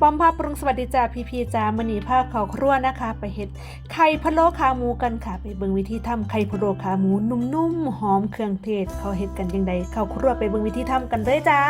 ป้อมภาพปรุงสวัสดีจ้าพีพีจ้ามันนีผ้าเขาครัวนะคะ ไปเห็ดไข่พะโล้ขาหมูกันค่ะ ไปเบิ่งวิธีทำไข่พะโล้ขาหมูนุ่มๆหอมเครื่องเทศเขาเห็ดกันยังไงเข้าครัวไปเบิ่งวิธีทำกันเลยจ้า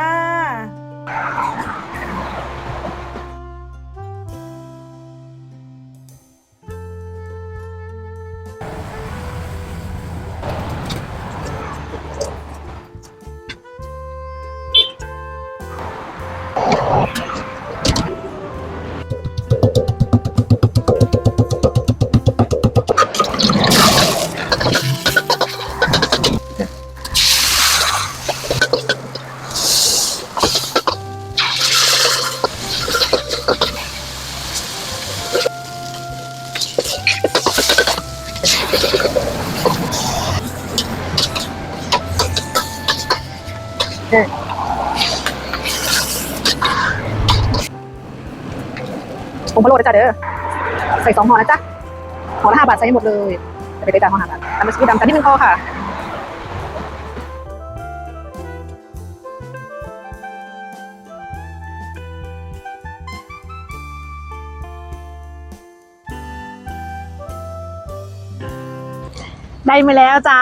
ผงพะโล้นะจ๊ะเด้อ ใส่สองห่อนะจ๊ะห่อละห้าบาทใส่ให้หมดเลยจะไปได้จ้ะห่อห้าบาททำเป็นสีดำจานที่หนึ่งพอค่ะได้มาแล้วจ้า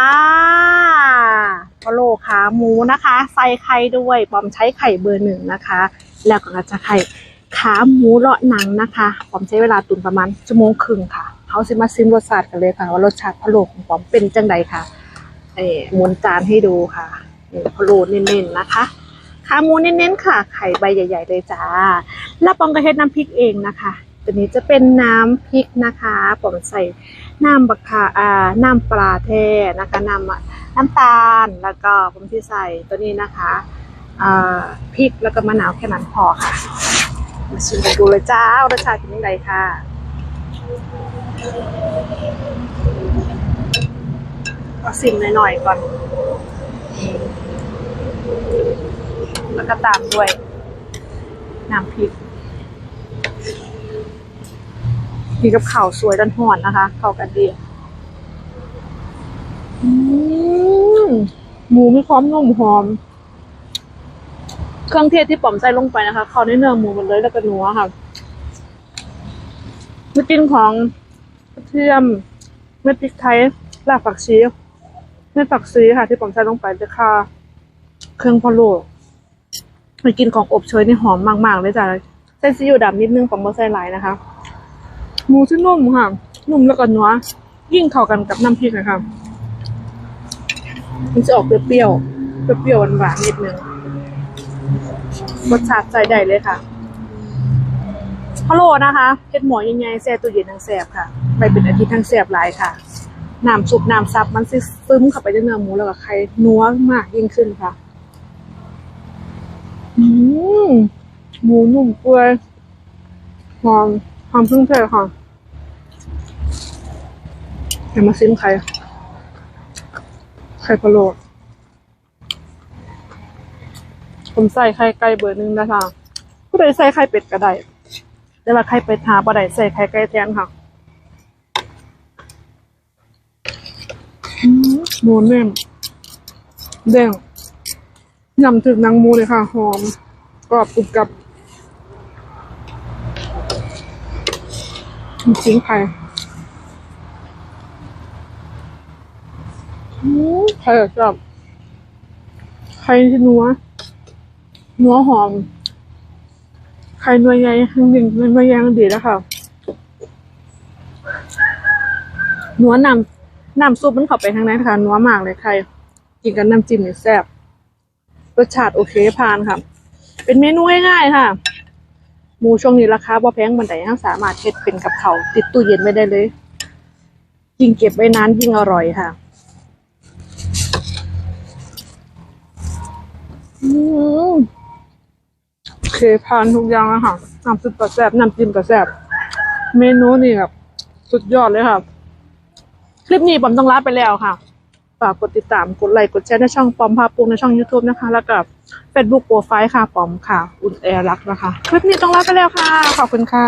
พะโลขาหมูนะคะ ใส่ไข่ด้วยปอมใช้ไข่เบอร์หนึ่งนะคะ แล้วก็จะไข่ขาหมูเลาะหนังนะคะปอมใช้เวลาตุนประมาณชั่วโมงครึ่งค่ะเขาสิมาซิมรสชาติกันเลยค่ะว่ารสชาติพะโล้ของปอมเป็นจังใดค่ะเอ่หมุนจานให้ดูค่ะนี่พะโล้เน้นๆนะคะขาหมูเน้นๆค่ะ ไข่ใบใหญ่ ๆ เลยจ้า แล้วปอมก็เฮ็ดน้ำพริกเองนะคะตัวนี้จะเป็นน้ำพริกนะคะปอมใส่น้ำบักขาอ่าน้ำปลาแท้นะคะน้ำ น้ำตาลแล้วก็ผมที่ใส่ตัวนี้นะคะพริกแล้วก็มะนาวแค่นั้นพอค่ะ มาชิมกันดูเลยจ้ารสชาติเป็นยังไงค่ะก็ซิมหน่อยๆก่อน แล้วก็ตามด้วยน้ำพริกมีกับข่าวสวยดันหอนนะคะ เข้ากันดีอืม หมูมีความนุ่มหอม เครื่องเทศที่ป๋อมใส่ลงไปนะคะเขาในเนื้อหมูหมดเลยแล้วก็นัวค่ะมีกลิ่นของกระเทียมเม็ดพริกไทยรากผักชีเม็ดผักชีค่ะ ที่ป๋อมใส่ลงไปจะค่ะ เครื่องพะโล้มีกลิ่นของอบเชยนี่หอมมากๆเลยจ้ะใส่ซีอิ๊วดำนิดนึงป๋อมบ่ใส่หลายนะคะ หมูที่นุ่มค่ะ นุ่มแล้วก็นัวยิ่งเข้ากันกับน้ำพริกนะคะ มันจะออกเปรี้ยวๆเปรี้ยวๆหวานๆนิดนึงรสชาติใจได้เลยค่ะพะโหลนะคะเพ็ดหมอยังไงแซ่ตู้เย็นทั้งแซ่บค่ะ ไปเป็นอาทิตย์ทั้งแซ่บหลายค่ะน้ำซุปน้ำซับมันซิซึมเข้าไปในเนื้อหมูแล้วก็ไข่นัวมากยิ่งขึ้นค่ะอืมหมูนุ่มเปื่อยหอมหอมพึ่งเทศค่ะเดี๋ยวมาซิมไข่ ไข่พะโล้ผมใส่ไข่ไก่เบอร์หนึ่งนะคะผู้ใดใส่ไข่เป็ดก็ได้แต่ว่าไข่เป็ดหาบ่ได้ใส่ไข่ไก่แทนค่ะมหมูเน่มแดงยำถึงนางมูเลยค่ะ หอมกรอบกรุบกรับ จริงไข่อื มไข่กรอบไข่ที่นัวนัวหอม ไข่นัวใหญ่หนึ่งนัวใหญ่ดีแล้วค่ะนัวนำน้ำซุปมันเข้าไปทางนั้นค่ะนัวมากเลยไข่กินกับน้ำจิ้มนี่แซ่บรสชาติโอเคผ่านค่ะ เป็นเมนูง่ายๆค่ะหมูช่วงนี้ราคาบ่แพงบันไดทั้งสามารถเฮ็ดเป็นกับเขาติดตู้เย็นไว้ได้เลย ยิ่งเก็บไว้นานยิ่งอร่อยค่ะ อืม โอเคผ่านทุกอย่างแล้วค่ะน้ำซุปกระแซบน้ำจิ้มกระแซบเมนูนี่แบบสุดยอดเลยค่ะ คลิปนี้ปอมต้องลาไปแล้วค่ะฝากกดติดตามกดไลค์กดแชร์ในช่องปอมพาปุงในช่อง YouTube นะคะ แล้วก็เฟซบุ๊กโปรไฟล์ค่ะปอมค่ะ อุ่นแอร์รักนะคะ คลิปนี้ต้องลาไปแล้วค่ะ ขอบคุณค่ะ